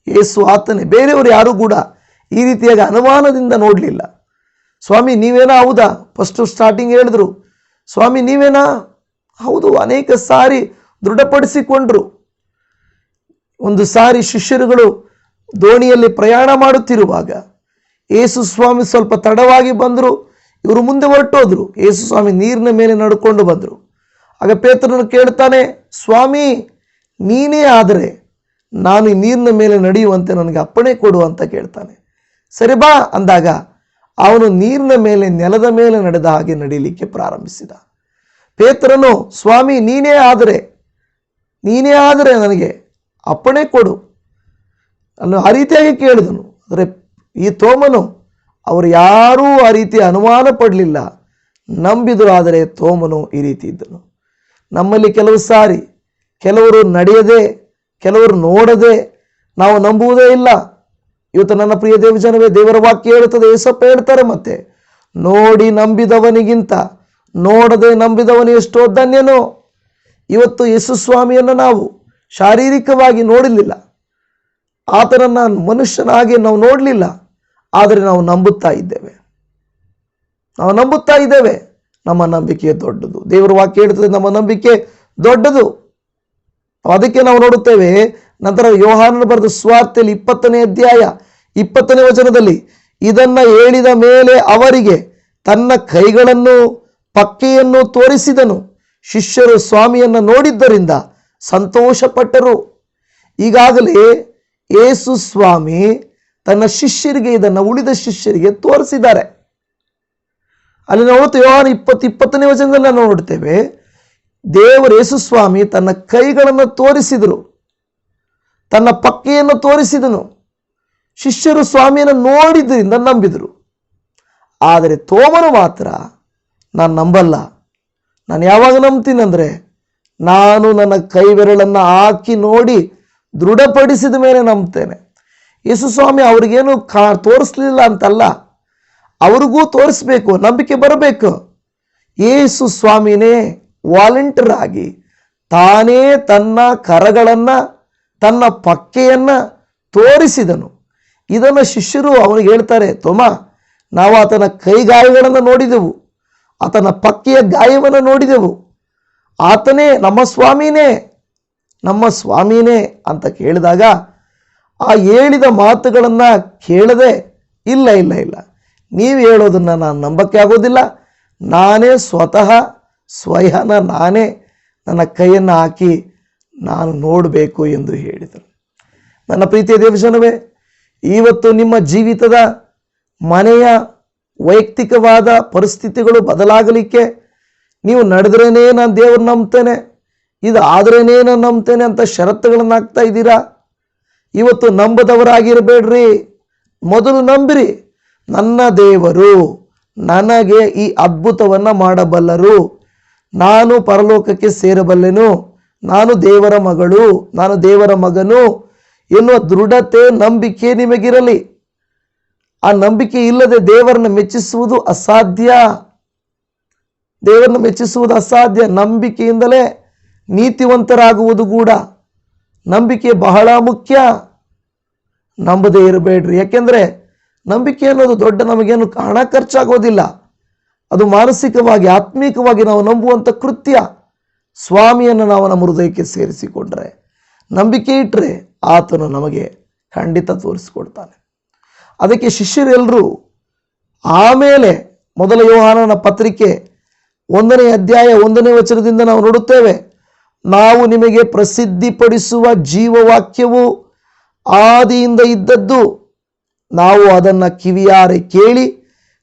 ಯೇಸು ಆತನೇ, ಬೇರೆಯವರು ಯಾರೂ ಕೂಡ ಈ ರೀತಿಯಾಗಿ ಅನುಮಾನದಿಂದ ನೋಡಲಿಲ್ಲ. ಸ್ವಾಮಿ, ನೀವೇನಾ, ಹೌದಾ? ಫಸ್ಟು ಸ್ಟಾರ್ಟಿಂಗ್ ಹೇಳಿದ್ರು. ಸ್ವಾಮಿ, ನೀವೇನಾ? ಹೌದು, ಅನೇಕ ಸಾರಿ ದೃಢಪಡಿಸಿಕೊಂಡ್ರು. ಒಂದು ಸಾರಿ ಶಿಷ್ಯರುಗಳು ದೋಣಿಯಲ್ಲಿ ಪ್ರಯಾಣ ಮಾಡುತ್ತಿರುವಾಗ ಯೇಸು ಸ್ವಾಮಿ ಸ್ವಲ್ಪ ತಡವಾಗಿ ಬಂದರು. ಇವರು ಮುಂದೆ ಹೊರಟೋದ್ರು. ಯೇಸು ಸ್ವಾಮಿ ನೀರಿನ ಮೇಲೆ ನಡ್ಕೊಂಡು ಬಂದರು. ಆಗ ಪೇತ್ರನು ಕೇಳ್ತಾನೆ, ಸ್ವಾಮಿ, ನೀನೇ ಆದರೆ ನಾನು ನೀರಿನ ಮೇಲೆ ನಡೆಯುವಂತೆ ನನಗೆ ಅಪ್ಪಣೆ ಕೊಡು ಅಂತ ಕೇಳ್ತಾನೆ. ಸರಿ ಬಾ ಅಂದಾಗ ಅವನು ನೀರಿನ ಮೇಲೆ, ನೆಲದ ಮೇಲೆ ನಡೆದ ಹಾಗೆ ನಡೀಲಿಕ್ಕೆ ಪ್ರಾರಂಭಿಸಿದ. ಪೇತ್ರನು, ಸ್ವಾಮಿ, ನೀನೇ ಆದರೆ ನೀನೇ ಆದರೆ ನನಗೆ ಅಪ್ಪಣೆ ಕೊಡು. ಅನ್ನು ಆ ರೀತಿಯಾಗಿ ಕೇಳಿದನು. ಅಂದರೆ ಈ ತೋಮನು ಅವರು ಯಾರೂ ಆ ರೀತಿ ಅನುಮಾನ ಪಡಲಿಲ್ಲ. ನಂಬಿದರು, ಆದರೆ ತೋಮನು ಈ ರೀತಿ ಇದ್ದನು. ನಮ್ಮಲ್ಲಿ ಕೆಲವು ಸಾರಿ, ಕೆಲವರು ನಡೆಯದೆ, ಕೆಲವರು ನೋಡದೆ ನಾವು ನಂಬುವುದೇ ಇಲ್ಲ. ಇವತ್ತು ನನ್ನ ಪ್ರಿಯ ದೇವಜನವೇ ದೇವರ ವಾಕ್ಯ ಹೇಳುತ್ತದೆ ಯೇಸಪ್ಪ ಹೇಳ್ತಾರೆ ಮತ್ತೆ, ನೋಡಿ ನಂಬಿದವನಿಗಿಂತ, ನೋಡದೆ ನಂಬಿದವನು ಎಷ್ಟೋ ಧನ್ಯನೋ. ಇವತ್ತು ಯೇಸು ಸ್ವಾಮಿಯನ್ನು ನಾವು ಶಾರೀರಿಕವಾಗಿ ನೋಡಲಿಲ್ಲ. ಆತನನ್ನು ಮನುಷ್ಯನಾಗಿ ನಾವು ನೋಡಲಿಲ್ಲ, ಆದರೆ ನಾವು ನಂಬುತ್ತಾ ಇದ್ದೇವೆ. ನಾವು ನಂಬುತ್ತಾ ಇದ್ದೇವೆ. ನಮ್ಮ ನಂಬಿಕೆ ದೊಡ್ಡದು. ದೇವರ ವಾಕ್ಯ ಹೇಳ್ತದೆ, ನಮ್ಮ ನಂಬಿಕೆ ದೊಡ್ಡದು. ಅದಕ್ಕೆ ನಾವು ನೋಡುತ್ತೇವೆ. ನಂತರ ಯೋಹಾನನ ಬರೆದ ಸ್ವಾರ್ಥೆಯಲ್ಲಿ ಇಪ್ಪತ್ತನೇ ಅಧ್ಯಾಯ, ಇಪ್ಪತ್ತನೇ ವಚನದಲ್ಲಿ, ಇದನ್ನು ಹೇಳಿದ ಮೇಲೆ ಅವರಿಗೆ ತನ್ನ ಕೈಗಳನ್ನು, ಪಕ್ಕೆಯನ್ನು ತೋರಿಸಿದನು. ಶಿಷ್ಯರು ಸ್ವಾಮಿಯನ್ನು ನೋಡಿದ್ದರಿಂದ ಸಂತೋಷಪಟ್ಟರು. ಈಗಾಗಲೇ ಯೇಸು ಸ್ವಾಮಿ ತನ್ನ ಶಿಷ್ಯರಿಗೆ ಇದನ್ನು ಉಳಿದ ಶಿಷ್ಯರಿಗೆ ತೋರಿಸಿದ್ದಾರೆ. ಅಲ್ಲಿ ನೋಡುತ್ತೆ ಯೋಹಾನ ಇಪ್ಪತ್ತು ಇಪ್ಪತ್ತನೇ ವಚನದಲ್ಲಿ ನಾವು ನೋಡ್ತೇವೆ, ದೇವರ ಯೇಸು ಸ್ವಾಮಿ ತನ್ನ ಕೈಗಳನ್ನು ತೋರಿಸಿದರು, ತನ್ನ ಪಕ್ಕೆಯನ್ನು ತೋರಿಸಿದನು, ಶಿಷ್ಯರು ಸ್ವಾಮಿಯನ್ನು ನೋಡಿದ್ದರಿಂದ ನಂಬಿದರು. ಆದರೆ ತೋಮನು ಮಾತ್ರ ನಾನು ನಂಬಲ್ಲ. ನಾನು ಯಾವಾಗ ನಂಬ್ತೀನಿ ಅಂದರೆ, ನಾನು ನನ್ನ ಕೈ ಬೆರಳನ್ನು ಹಾಕಿ ನೋಡಿ ದೃಢಪಡಿಸಿದ ಮೇಲೆ ನಂಬ್ತೇನೆ. ಯೇಸು ಸ್ವಾಮಿ ಅವ್ರಿಗೇನು ಕಾ ತೋರಿಸ್ಲಿಲ್ಲ ಅಂತಲ್ಲ, ಅವ್ರಿಗೂ ತೋರಿಸ್ಬೇಕು, ನಂಬಿಕೆ ಬರಬೇಕು. ಯೇಸು ಸ್ವಾಮಿನೇ ವಾಲಂಟಿಯರ್ ಆಗಿ ತಾನೇ ತನ್ನ ಕರಗಳನ್ನು, ತನ್ನ ಪಕ್ಕೆಯನ್ನು ತೋರಿಸಿದನು. ಇದನ್ನು ಶಿಷ್ಯರು ಅವನಿಗೆ ಹೇಳ್ತಾರೆ, ತೋಮ, ನಾವು ಆತನ ಕೈಗಾಯಗಳನ್ನು ನೋಡಿದೆವು, ಆತನ ಪಕ್ಕೆಯ ಗಾಯವನ್ನು ನೋಡಿದೆವು. ಆತನೇ ನಮ್ಮ ಸ್ವಾಮಿನೇ ನಮ್ಮ ಸ್ವಾಮಿನೇ ಅಂತ ಕೇಳಿದಾಗ ಆ ಹೇಳಿದ ಮಾತುಗಳನ್ನು ಕೇಳದೆ, ಇಲ್ಲ ಇಲ್ಲ ಇಲ್ಲ, ನೀವು ಹೇಳೋದನ್ನು ನಾನು ನಂಬಕ್ಕೆ ಆಗೋದಿಲ್ಲ. ನಾನೇ ಸ್ವತಃ ಸ್ವಯನ ನಾನೇ ನನ್ನ ಕೈಯನ್ನು ಹಾಕಿ ನಾನು ನೋಡಬೇಕು ಎಂದು ಹೇಳಿದರು. ನನ್ನ ಪ್ರೀತಿಯ ದೇವಜನವೇ, ಇವತ್ತು ನಿಮ್ಮ ಜೀವಿತದ ಮನೆಯ ವೈಯಕ್ತಿಕವಾದ ಪರಿಸ್ಥಿತಿಗಳು ಬದಲಾಗಲಿಕ್ಕೆ ನೀವು ನಡೆದ್ರೇ ನಾನು ದೇವ್ರು ನಂಬ್ತೇನೆ. ಇದು ಆದ್ರೇನೇ ನಾನು ನಂಬ್ತೇನೆ ಅಂತ ಷರತ್ತುಗಳನ್ನು ಹಾಕ್ತಾ ಇದ್ದೀರಾ? ಇವತ್ತು ನಂಬದವರಾಗಿರಬೇಡ್ರಿ. ಮೊದಲು ನಂಬಿರಿ. ನನ್ನ ದೇವರು ನನಗೆ ಈ ಅದ್ಭುತವನ್ನು ಮಾಡಬಲ್ಲರು. ನಾನು ಪರಲೋಕಕ್ಕೆ ಸೇರಬಲ್ಲೆನು. ನಾನು ದೇವರ ಮಗಳು. ನಾನು ದೇವರ ಮಗನು ಎನ್ನುವ ದೃಢತೆ, ನಂಬಿಕೆ ನಿಮಗಿರಲಿ. ಆ ನಂಬಿಕೆ ಇಲ್ಲದೆ ದೇವರನ್ನು ಮೆಚ್ಚಿಸುವುದು ಅಸಾಧ್ಯ. ದೇವರನ್ನು ಮೆಚ್ಚಿಸುವುದು ಅಸಾಧ್ಯ ನಂಬಿಕೆಯಿಂದಲೇ. ನೀತಿವಂತರಾಗುವುದು ಕೂಡ ನಂಬಿಕೆ ಬಹಳ ಮುಖ್ಯ. ನಂಬದೇ ಇರಬೇಡ್ರಿ. ಯಾಕೆಂದರೆ ನಂಬಿಕೆ ಅನ್ನೋದು ದೊಡ್ಡ ನಮಗೇನು ಹಣ ಖರ್ಚಾಗೋದಿಲ್ಲ. ಅದು ಮಾನಸಿಕವಾಗಿ, ಆತ್ಮೀಕವಾಗಿ ನಾವು ನಂಬುವಂಥ ಕೃತ್ಯ ಸ್ವಾಮಿಯನ್ನು ನಾವು ನಮ್ಮ ಹೃದಯಕ್ಕೆ ಸೇರಿಸಿಕೊಂಡ್ರೆ, ನಂಬಿಕೆ ಇಟ್ಟರೆ ಆತನು ನಮಗೆ ಖಂಡಿತ ತೋರಿಸಿಕೊಡ್ತಾನೆ. ಅದಕ್ಕೆ ಶಿಷ್ಯರೆಲ್ಲರೂ ಆಮೇಲೆ ಮೊದಲ ಯೋಹಾನನ ಪತ್ರಿಕೆ ಒಂದನೇ ಅಧ್ಯಾಯ ಒಂದನೇ ವಚನದಿಂದ ನಾವು ನೋಡುತ್ತೇವೆ. ನಾವು ನಿಮಗೆ ಪ್ರಸಿದ್ಧಿಪಡಿಸುವ ಜೀವವಾಕ್ಯವು ಆದಿಯಿಂದ ಇದ್ದದ್ದು. ನಾವು ಅದನ್ನು ಕಿವಿಯಾರೆ ಕೇಳಿ,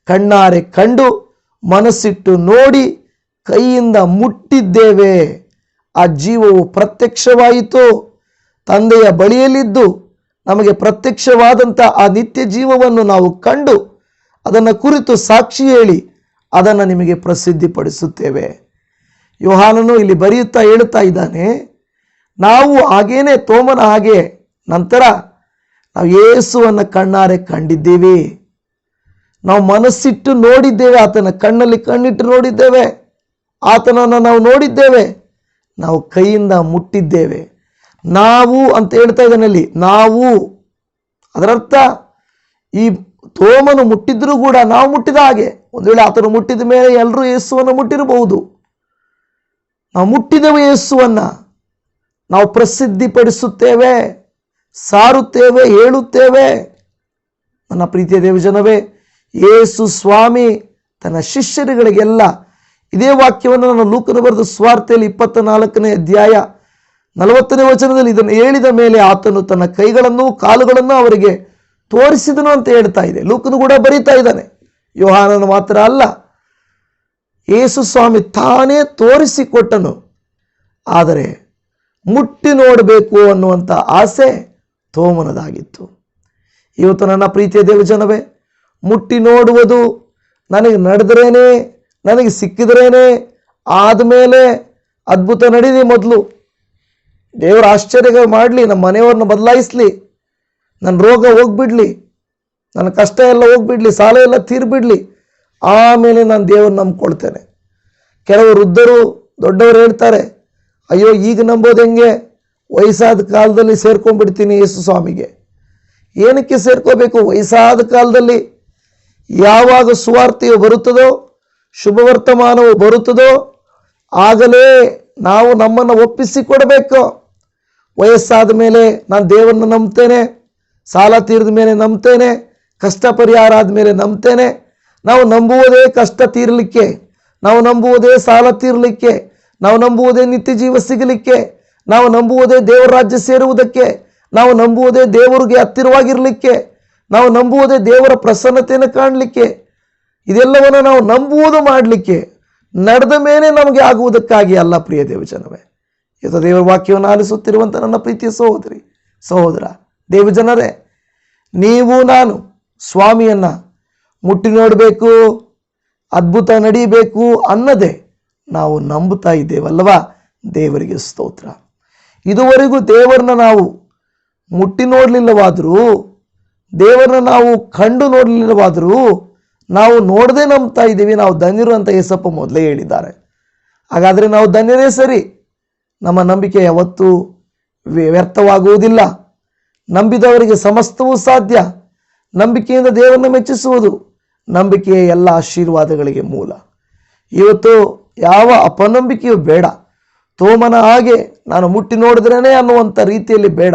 ಕಣ್ಣಾರೆ ಕಂಡು, ಮನಸ್ಸಿಟ್ಟು ನೋಡಿ, ಕೈಯಿಂದ ಮುಟ್ಟಿದ್ದೇವೆ. ಆ ಜೀವವು ಪ್ರತ್ಯಕ್ಷವಾಯಿತು. ತಂದೆಯ ಬಳಿಯಲ್ಲಿದ್ದು ನಮಗೆ ಪ್ರತ್ಯಕ್ಷವಾದಂಥ ಆ ನಿತ್ಯ ಜೀವವನ್ನು ನಾವು ಕಂಡು, ಅದನ್ನು ಕುರಿತು ಸಾಕ್ಷಿ ಹೇಳಿ, ಅದನ್ನು ನಿಮಗೆ ಪ್ರಸಿದ್ಧಿಪಡಿಸುತ್ತೇವೆ. ಯೋಹಾನನು ಇಲ್ಲಿ ಬರೆಯುತ್ತಾ ಹೇಳುತ್ತಾ ಇದ್ದಾನೆ, ನಾವು ಹಾಗೇನೆ ತೋಮನ ಹಾಗೆ ನಂತರ ನಾವು ಯೇಸುವನ್ನು ಕಣ್ಣಾರೆ ಕಂಡಿದ್ದೀವಿ. ನಾವು ಮನಸ್ಸಿಟ್ಟು ನೋಡಿದ್ದೇವೆ, ಆತನ ಕಣ್ಣಲ್ಲಿ ಕಣ್ಣಿಟ್ಟು ನೋಡಿದ್ದೇವೆ, ಆತನನ್ನು ನಾವು ನೋಡಿದ್ದೇವೆ, ನಾವು ಕೈಯಿಂದ ಮುಟ್ಟಿದ್ದೇವೆ. ನಾವು ಅಂತ ಹೇಳ್ತಾ ಇದ್ದಾನಲ್ಲಿ ನಾವು. ಅದರರ್ಥ ಈ ತೋಮನು ಮುಟ್ಟಿದ್ರೂ ಕೂಡ ನಾವು ಮುಟ್ಟಿದ ಹಾಗೆ. ಒಂದು ವೇಳೆ ಆತನು ಮುಟ್ಟಿದ ಮೇಲೆ ಎಲ್ಲರೂ ಯೇಸುವನ್ನು ಮುಟ್ಟಿರಬಹುದು. ನಾವು ಮುಟ್ಟಿದೆವು ಯೇಸುವನ್ನ ನಾವು ಪ್ರಸಿದ್ಧಿಪಡಿಸುತ್ತೇವೆ, ಸಾರುತ್ತೇವೆ, ಹೇಳುತ್ತೇವೆ. ನನ್ನ ಪ್ರೀತಿಯ ದೇವಜನವೇ, ಯೇಸು ಸ್ವಾಮಿ ತನ್ನ ಶಿಷ್ಯರುಗಳಿಗೆಲ್ಲ ಇದೇ ವಾಕ್ಯವನ್ನು ನಾನು ಲೂಕನ ಬರೆದ ಸ್ವಾರ್ಥೆಯಲ್ಲಿ ಇಪ್ಪತ್ತ ನಾಲ್ಕನೇ ಅಧ್ಯಾಯ ನಲವತ್ತನೇ ವಚನದಲ್ಲಿ ಇದನ್ನು ಹೇಳಿದ ಮೇಲೆ ಆತನು ತನ್ನ ಕೈಗಳನ್ನು, ಕಾಲುಗಳನ್ನು ಅವರಿಗೆ ತೋರಿಸಿದನು ಅಂತ ಹೇಳ್ತಾ ಇದೆ. ಲೂಕನು ಕೂಡ ಬರೀತಾ ಇದ್ದಾನೆ. ಯೋಹಾನನು ಮಾತ್ರ ಅಲ್ಲ ಯೇಸು ಸ್ವಾಮಿ ತಾನೇ ತೋರಿಸಿಕೊಟ್ಟನು. ಆದರೆ ಮುಟ್ಟಿ ನೋಡಬೇಕು ಅನ್ನುವಂಥ ಆಸೆ ತೋಮನದಾಗಿತ್ತು. ಇವತ್ತು ನನ್ನ ಪ್ರೀತಿಯ ದೇವಜನವೇ ಮುಟ್ಟಿ ನೋಡುವುದು ನನಗೆ ನಡೆದ್ರೇನೆ, ನನಗೆ ಸಿಕ್ಕಿದ್ರೇನೆ, ಆದಮೇಲೆ ಅದ್ಭುತ ನಡೀಲಿ ಮೊದಲು. ದೇವರ ಆಶ್ಚರ್ಯ ಮಾಡಲಿ, ನಮ್ಮ ಮನೆಯವ್ರನ್ನ ಬದಲಾಯಿಸಲಿ, ನನ್ನ ರೋಗ ಹೋಗ್ಬಿಡ್ಲಿ, ನನ್ನ ಕಷ್ಟ ಎಲ್ಲ ಹೋಗ್ಬಿಡ್ಲಿ, ಸಾಲ ಎಲ್ಲ ತೀರ್ಬಿಡ್ಲಿ ಆಮೇಲೆ ನಾನು ದೇವ್ರನ್ನ ನಂಬ್ಕೊಳ್ತೇನೆ. ಕೆಲವು ವೃದ್ಧರು, ದೊಡ್ಡವರು ಹೇಳ್ತಾರೆ, ಅಯ್ಯೋ, ಈಗ ನಂಬೋದು ಹೆಂಗೆ? ವಯಸ್ಸಾದ ಕಾಲದಲ್ಲಿ ಸೇರ್ಕೊಂಡ್ಬಿಡ್ತೀನಿ ಯೇಸು ಸ್ವಾಮಿಗೆ. ಏನಕ್ಕೆ ಸೇರ್ಕೋಬೇಕು? ವಯಸ್ಸಾದ ಕಾಲದಲ್ಲಿ ಯಾವಾಗ ಸುವಾರ್ತೆಯು ಬರುತ್ತದೋ ಶುಭವರ್ತಮಾನವು ಬರುತ್ತದೋ, ಆಗಲೇ ನಾವು ನಮ್ಮನ್ನು ಒಪ್ಪಿಸಿಕೊಡಬೇಕು. ವಯಸ್ಸಾದ ಮೇಲೆ ನಾನು ದೇವರನ್ನು ನಂಬ್ತೇನೆ, ಸಾಲ ತೀರಿದ ಮೇಲೆ ನಂಬ್ತೇನೆ, ಕಷ್ಟ ಪರಿಹಾರ ಆದಮೇಲೆ ನಂಬ್ತೇನೆ ನಾವು ನಂಬುವುದೇ ಕಷ್ಟ ತೀರಲಿಕ್ಕೆ, ನಾವು ನಂಬುವುದೇ ಸಾಲ ತೀರಲಿಕ್ಕೆ, ನಾವು ನಂಬುವುದೇ ನಿತ್ಯ ಜೀವ ಸಿಗಲಿಕ್ಕೆ, ನಾವು ನಂಬುವುದೇ ದೇವರ ರಾಜ್ಯ ಸೇರುವುದಕ್ಕೆ, ನಾವು ನಂಬುವುದೇ ದೇವರಿಗೆ ಹತ್ತಿರವಾಗಿರಲಿಕ್ಕೆ, ನಾವು ನಂಬುವುದೇ ದೇವರ ಪ್ರಸನ್ನತೆಯನ್ನು ಕಾಣಲಿಕ್ಕೆ, ಇದೆಲ್ಲವನ್ನು ನಾವು ನಂಬುವುದು ಮಾಡಲಿಕ್ಕೆ ನಡೆದ ಮೇಲೆ ನಮಗೆ ಆಗುವುದಕ್ಕಾಗಿ ಅಲ್ಲ ಪ್ರಿಯ ದೇವಜನವೇ. ಇದು ದೇವರ ವಾಕ್ಯವನ್ನು ಆಲಿಸುತ್ತಿರುವಂಥ ನನ್ನ ಪ್ರೀತಿಯ ಸಹೋದರಿ, ಸಹೋದರ ದೇವಜನರೇ, ನೀವು ನಾನು ಸ್ವಾಮಿಯನ್ನ ಮುಟ್ಟಿ ನೋಡಬೇಕು, ಅದ್ಭುತ ನಡೀಬೇಕು ಅನ್ನದೇ ನಾವು ನಂಬುತ್ತಾ ಇದ್ದೇವಲ್ವಾ ದೇವರಿಗೆ ಸ್ತೋತ್ರ. ಇದುವರೆಗೂ ದೇವರನ್ನ ನಾವು ಮುಟ್ಟಿ ನೋಡಲಿಲ್ಲವಾದರೂ, ದೇವರನ್ನ ನಾವು ಕಂಡು ನೋಡಲಿಲ್ಲವಾದರೂ, ನಾವು ನೋಡದೆ ನಂಬ್ತಾ ಇದ್ದೀವಿ. ನಾವು ಧನ್ಯರು ಅಂತ ಯೇಸಪ್ಪ ಮೊದಲೇ ಹೇಳಿದ್ದಾರೆ. ಹಾಗಾದರೆ ನಾವು ಧನ್ಯರೇ ಸರಿ. ನಮ್ಮ ನಂಬಿಕೆ ಯಾವತ್ತೂ ವ್ಯ- ವ್ಯರ್ಥವಾಗುವುದಿಲ್ಲ. ನಂಬಿದವರಿಗೆ ಸಮಸ್ತವೂ ಸಾಧ್ಯ. ನಂಬಿಕೆಯಿಂದ ದೇವರನ್ನು ಮೆಚ್ಚಿಸುವುದು. ನಂಬಿಕೆಯ ಎಲ್ಲ ಆಶೀರ್ವಾದಗಳಿಗೆ ಮೂಲ. ಇವತ್ತು ಯಾವ ಅಪನಂಬಿಕೆಯೂ ಬೇಡ. ತೋಮನ ಹಾಗೆ ನಾನು ಮುಟ್ಟಿ ನೋಡಿದ್ರೇ ಅನ್ನುವಂಥ ರೀತಿಯಲ್ಲಿ ಬೇಡ.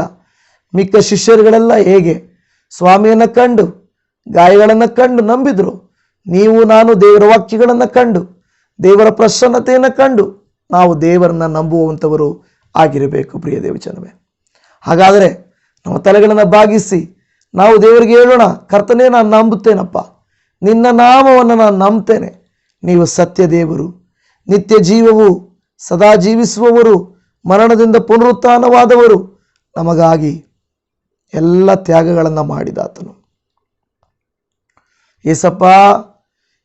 ಮಿಕ್ಕ ಶಿಷ್ಯರುಗಳೆಲ್ಲ ಹೇಗೆ? ಸ್ವಾಮಿಯನ್ನು ಕಂಡು, ಗಾಯಗಳನ್ನು ಕಂಡು ನಂಬಿದ್ರು. ನೀವು, ನಾನು ದೇವರ ವಾಕ್ಯಗಳನ್ನು ಕಂಡು, ದೇವರ ಪ್ರಸನ್ನತೆಯನ್ನು ಕಂಡು ನಾವು ದೇವರನ್ನು ನಂಬುವಂಥವರು ಆಗಿರಬೇಕು ಪ್ರಿಯ ದೇವಚನವೇ ಹಾಗಾದರೆ ನಮ್ಮ ತಲೆಗಳನ್ನು ಬಾಗಿಸಿ, ನಾವು ದೇವರಿಗೆ ಹೇಳೋಣ, ಕರ್ತನೇ, ನಾನು ನಂಬುತ್ತೇನಪ್ಪ. ನಿನ್ನ ನಾಮವನ್ನು ನಾನು ನಂಬ್ತೇನೆ. ನೀವು ಸತ್ಯ ದೇವರು ನಿತ್ಯ ಜೀವವು ಸದಾ ಜೀವಿಸುವವರು, ಮರಣದಿಂದ ಪುನರುತ್ಥಾನವಾದವರು, ನಮಗಾಗಿ ಎಲ್ಲ ತ್ಯಾಗಗಳನ್ನು ಮಾಡಿದಾತನು. ಏಸಪ್ಪ,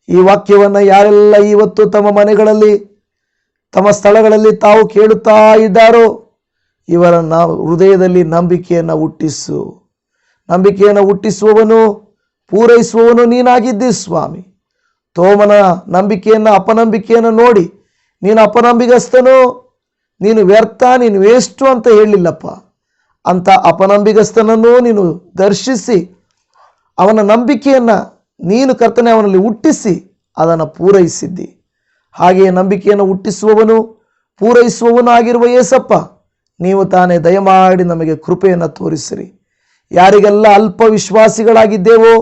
ಈ ವಾಕ್ಯವನ್ನು ಯಾರೆಲ್ಲ ಇವತ್ತು ತಮ್ಮ ಮನೆಗಳಲ್ಲಿ, ತಮ್ಮ ಸ್ಥಳಗಳಲ್ಲಿ ತಾವು ಕೇಳುತ್ತಾ ಇದ್ದಾರೋ ಇವರ ನಾವು ಹೃದಯದಲ್ಲಿ ನಂಬಿಕೆಯನ್ನು ಹುಟ್ಟಿಸು. ನಂಬಿಕೆಯನ್ನು ಹುಟ್ಟಿಸುವವನು ಪೂರೈಸುವವನು ನೀನಾಗಿದ್ದಿ ಸ್ವಾಮಿ. ತೋಮನ ನಂಬಿಕೆಯನ್ನು, ಅಪನಂಬಿಕೆಯನ್ನು ನೋಡಿ, ನೀನು ಅಪನಂಬಿಗಸ್ತನು, ನೀನು ವ್ಯರ್ಥ, ನೀನು ವೇಸ್ಟು ಅಂತ ಹೇಳಿಲ್ಲಪ್ಪ ಅಂಥ ಅಪನಂಬಿಗಸ್ತನನ್ನು ನೀನು ದರ್ಶಿಸಿ, ಅವನ ನಂಬಿಕೆಯನ್ನು ನೀನು ಕರ್ತನೆ ಅವನಲ್ಲಿ ಹುಟ್ಟಿಸಿ, ಅದನ್ನು ಪೂರೈಸಿದ್ದಿ. ಹಾಗೆಯೇ ನಂಬಿಕೆಯನ್ನು ಹುಟ್ಟಿಸುವವನು ಪೂರೈಸುವವನು ಆಗಿರುವ ಏಸಪ್ಪ, ನೀವು ತಾನೇ ದಯಮಾಡಿ ನಮಗೆ ಕೃಪೆಯನ್ನು ತೋರಿಸಿರಿ. ಯಾರಿಗೆಲ್ಲ ಅಲ್ಪ ವಿಶ್ವಾಸಿಗಳಾಗಿದ್ದೇವೋ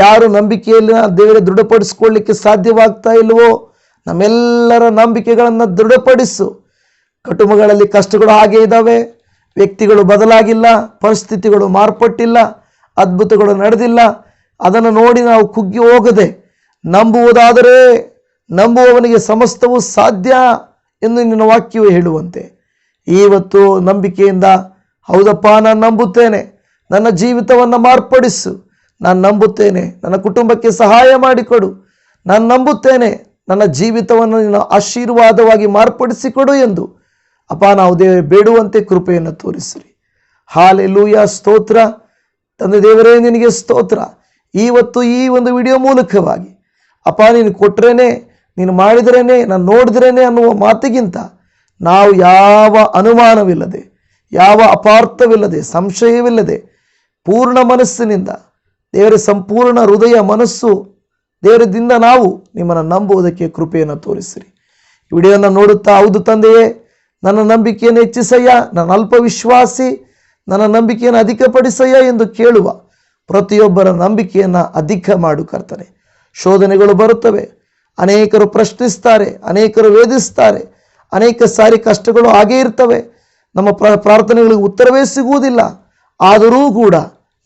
ಯಾರು ನಂಬಿಕೆಯಲ್ಲಿ ದೇವರ ದೃಢಪಡಿಸ್ಕೊಳ್ಳಿಕ್ಕೆ ಸಾಧ್ಯವಾಗ್ತಾ ಇಲ್ವೋ ನಮ್ಮೆಲ್ಲರ ನಂಬಿಕೆಗಳನ್ನು ದೃಢಪಡಿಸು. ಕುಟುಂಬಗಳಲ್ಲಿ ಕಷ್ಟಗಳು ಹಾಗೆ ಇದ್ದಾವೆ. ವ್ಯಕ್ತಿಗಳು ಬದಲಾಗಿಲ್ಲ, ಪರಿಸ್ಥಿತಿಗಳು ಮಾರ್ಪಟ್ಟಿಲ್ಲ, ಅದ್ಭುತಗಳು ನಡೆದಿಲ್ಲ. ಅದನ್ನು ನೋಡಿ ನಾವು ಕುಗ್ಗಿ ಹೋಗದೆ, ನಂಬುವುದಾದರೆ ನಂಬುವವನಿಗೆ ಸಮಸ್ತವೂ ಸಾಧ್ಯ ಎಂದು ನಿನ್ನ ವಾಕ್ಯವು ಹೇಳುವಂತೆ. ಇವತ್ತು ನಂಬಿಕೆಯಿಂದ, ಹೌದಪ್ಪ, ನಾನು ನಂಬುತ್ತೇನೆ. ನನ್ನ ಜೀವಿತವನ್ನು ಮಾರ್ಪಡಿಸು. ನಾನು ನಂಬುತ್ತೇನೆ. ನನ್ನ ಕುಟುಂಬಕ್ಕೆ ಸಹಾಯ ಮಾಡಿಕೊಡು. ನಾನು ನಂಬುತ್ತೇನೆ. ನನ್ನ ಜೀವಿತವನ್ನು ನೀನು ಆಶೀರ್ವಾದವಾಗಿ ಮಾರ್ಪಡಿಸಿಕೊಡು ಎಂದು. ಅಪ್ಪ, ನಾವು ದೇವ ಬೇಡುವಂತೆ ಕೃಪೆಯನ್ನು ತೋರಿಸಿರಿ. ಹಾಲೆಲೂಯ, ಸ್ತೋತ್ರ. ತಂದೆ ದೇವರೇ, ನಿನಗೆ ಸ್ತೋತ್ರ. ಇವತ್ತು ಈ ಒಂದು ವಿಡಿಯೋ ಮೂಲಕವಾಗಿ. ಅಪ್ಪ, ನೀನು ಕೊಟ್ರೇನೆ, ನೀನು ಮಾಡಿದ್ರೇನೆ, ನಾನು ನೋಡಿದ್ರೇನೆ ಅನ್ನುವ ಮಾತಿಗಿಂತ ನಾವು ಯಾವ ಅನುಮಾನವಿಲ್ಲದೆ, ಯಾವ ಅಪಾರ್ಥವಿಲ್ಲದೆ, ಸಂಶಯವಿಲ್ಲದೆ, ಪೂರ್ಣ ಮನಸ್ಸಿನಿಂದ ದೇವರ ಸಂಪೂರ್ಣ ಹೃದಯ ಮನಸ್ಸು ದೇವರದಿಂದ ನಾವು ನಿಮ್ಮನ್ನು ನಂಬುವುದಕ್ಕೆ ಕೃಪೆಯನ್ನು ತೋರಿಸಿರಿ. ಈ ವಿಡಿಯೋನ ನೋಡುತ್ತಾ ಹೌದು ತಂದೆಯೇ, ನನ್ನ ನಂಬಿಕೆಯನ್ನು ಹೆಚ್ಚಿಸಯ್ಯ, ನನ್ನ ಅಲ್ಪ ವಿಶ್ವಾಸಿ, ನನ್ನ ನಂಬಿಕೆಯನ್ನು ಅಧಿಕಪಡಿಸಯ್ಯ ಎಂದು ಕೇಳುವ ಪ್ರತಿಯೊಬ್ಬರ ನಂಬಿಕೆಯನ್ನು ಅಧಿಕ ಮಾಡು ಕರ್ತನೆ. ಶೋಧನೆಗಳು ಬರುತ್ತವೆ, ಅನೇಕರು ಪ್ರಶ್ನಿಸ್ತಾರೆ, ಅನೇಕರು ವೇದಿಸ್ತಾರೆ, ಅನೇಕ ಸಾರಿ ಕಷ್ಟಗಳು ಹಾಗೇ ಇರ್ತವೆ. ನಮ್ಮ ಪ್ರ ಪ್ರಾರ್ಥನೆಗಳಿಗೆ ಉತ್ತರವೇ ಸಿಗುವುದಿಲ್ಲ, ಆದರೂ ಕೂಡ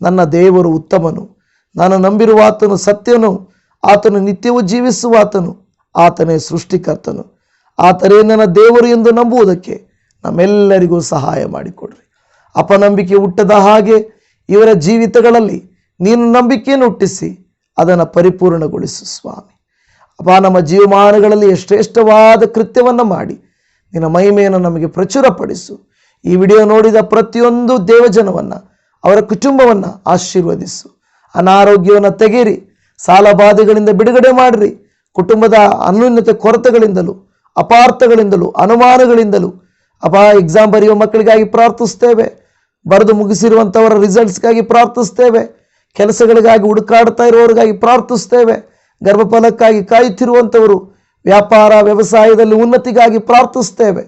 ನನ್ನ ದೇವರು ಉತ್ತಮನು. ನಾನು ನಂಬಿರುವ ಆತನು ಸತ್ಯನು, ಆತನು ನಿತ್ಯವೂ ಜೀವಿಸುವ ಆತನು, ಆತನೇ ಸೃಷ್ಟಿಕರ್ತನು. ಆತನೇ ನನ್ನ ದೇವರು ಎಂದು ನಂಬುವುದಕ್ಕೆ ನಮ್ಮೆಲ್ಲರಿಗೂ ಸಹಾಯ ಮಾಡಿಕೊಡ್ರಿ. ಅಪನಂಬಿಕೆ ಹುಟ್ಟದ ಹಾಗೆ ಇವರ ಜೀವಿತಗಳಲ್ಲಿ ನೀನು ನಂಬಿಕೆಯನ್ನು ಹುಟ್ಟಿಸಿ, ಅದನ್ನು ಪರಿಪೂರ್ಣಗೊಳಿಸು ಸ್ವಾಮಿ. ಅಪ ನಮ್ಮ ಜೀವಮಾನಗಳಲ್ಲಿ ಶ್ರೇಷ್ಠವಾದ ಕೃತ್ಯವನ್ನು ಮಾಡಿ, ನಿನ್ನ ಮಹಿಮೆಯನ್ನು ನಮಗೆ ಪ್ರಚುರಪಡಿಸು. ಈ ವಿಡಿಯೋ ನೋಡಿದ ಪ್ರತಿಯೊಂದು ದೇವಜನವನ್ನು, ಅವರ ಕುಟುಂಬವನ್ನು ಆಶೀರ್ವದಿಸು. ಅನಾರೋಗ್ಯವನ್ನು ತೆಗೀರಿ, ಸಾಲ ಬಾಧೆಗಳಿಂದ ಬಿಡುಗಡೆ ಮಾಡಿರಿ, ಕುಟುಂಬದ ಅನ್ಯೂನ್ಯತೆ ಕೊರತೆಗಳಿಂದಲೂ, ಅಪಾರ್ಥಗಳಿಂದಲೂ, ಅನುಮಾನಗಳಿಂದಲೂ. ಅಪ ಎಕ್ಸಾಮ್ ಬರೆಯುವ ಮಕ್ಕಳಿಗಾಗಿ ಪ್ರಾರ್ಥಿಸ್ತೇವೆ ಬರೆದು ಮುಗಿಸಿರುವಂಥವರ ರಿಸಲ್ಟ್ಸ್ಗಾಗಿ ಪ್ರಾರ್ಥಿಸ್ತೇವೆ ಕೆಲಸಗಳಿಗಾಗಿ ಹುಡುಕಾಡ್ತಾ ಇರುವವರಿಗಾಗಿ ಪ್ರಾರ್ಥಿಸ್ತೇವೆ ಗರ್ಭಫಲಕ್ಕಾಗಿ ಕಾಯುತ್ತಿರುವಂಥವರು ವ್ಯಾಪಾರ, ವ್ಯವಸಾಯದಲ್ಲಿ ಉನ್ನತಿಗಾಗಿ ಪ್ರಾರ್ಥಿಸ್ತೇವೆ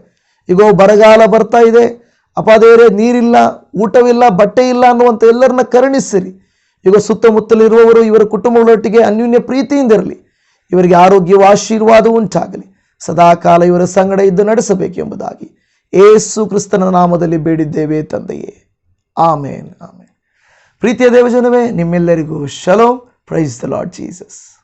ಈಗ ಬರಗಾಲ ಬರ್ತಾ ಇದೆ. ಅಪಾದೇವರೇ ನೀರಿಲ್ಲ, ಊಟವಿಲ್ಲ ಬಟ್ಟೆ ಇಲ್ಲ ಅನ್ನುವಂಥ ಎಲ್ಲರನ್ನ ಕರುಣಿಸಿರಿ. ಈಗ ಸುತ್ತಮುತ್ತಲಿರುವವರು ಇವರ ಕುಟುಂಬಗಳೊಟ್ಟಿಗೆ ಅನ್ಯೂನ್ಯ ಪ್ರೀತಿಯಿಂದಿರಲಿ ಇವರಿಗೆ ಆರೋಗ್ಯವು ಆಶೀರ್ವಾದ ಉಂಟಾಗಲಿ. ಸದಾಕಾಲ ಇವರ ಸಂಗಡ ಇದ್ದು ನಡೆಸಬೇಕೆಂಬುದಾಗಿ ಏಸು ಕ್ರಿಸ್ತನ ನಾಮದಲ್ಲಿ ಬೇಡಿದ್ದೇವೆ ತಂದೆಯೇ. ಆಮೇನ್ ಆಮೇನ್. ಪ್ರೀತಿಯ ದೇವಜನವೇ, ನಿಮ್ಮೆಲ್ಲರಿಗೂ shalom praise the Lord Jesus